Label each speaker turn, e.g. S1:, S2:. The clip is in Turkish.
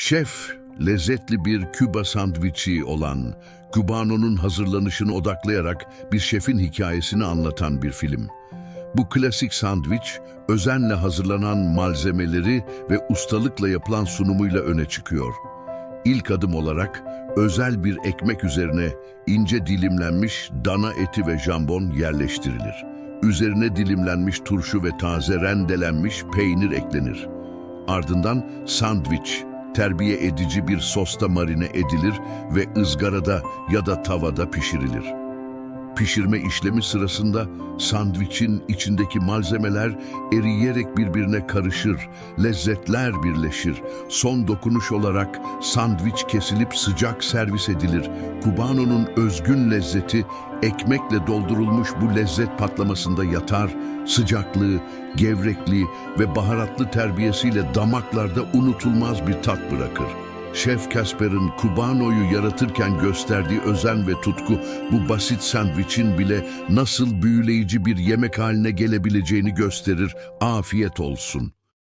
S1: Şef, lezzetli bir Küba sandviçi olan Cubano'nun hazırlanışını odaklayarak bir şefin hikayesini anlatan bir film. Bu klasik sandviç, özenle hazırlanan malzemeleri ve ustalıkla yapılan sunumuyla öne çıkıyor. İlk adım olarak özel bir ekmek üzerine ince dilimlenmiş dana eti ve jambon yerleştirilir. Üzerine dilimlenmiş turşu ve taze rendelenmiş peynir eklenir. Ardından sandviç, terbiye edici bir sosta marine edilir ve ızgarada ya da tavada pişirilir. Pişirme işlemi sırasında sandviçin içindeki malzemeler eriyerek birbirine karışır, lezzetler birleşir. Son dokunuş olarak sandviç kesilip sıcak servis edilir. Cubano'nun özgün lezzeti ekmekle doldurulmuş bu lezzet patlamasında yatar, sıcaklığı, gevrekliği ve baharatlı terbiyesiyle damaklarda unutulmaz bir tat bırakır. Şef Casper'ın Cubano'yu yaratırken gösterdiği özen ve tutku bu basit sandviçin bile nasıl büyüleyici bir yemek haline gelebileceğini gösterir. Afiyet olsun.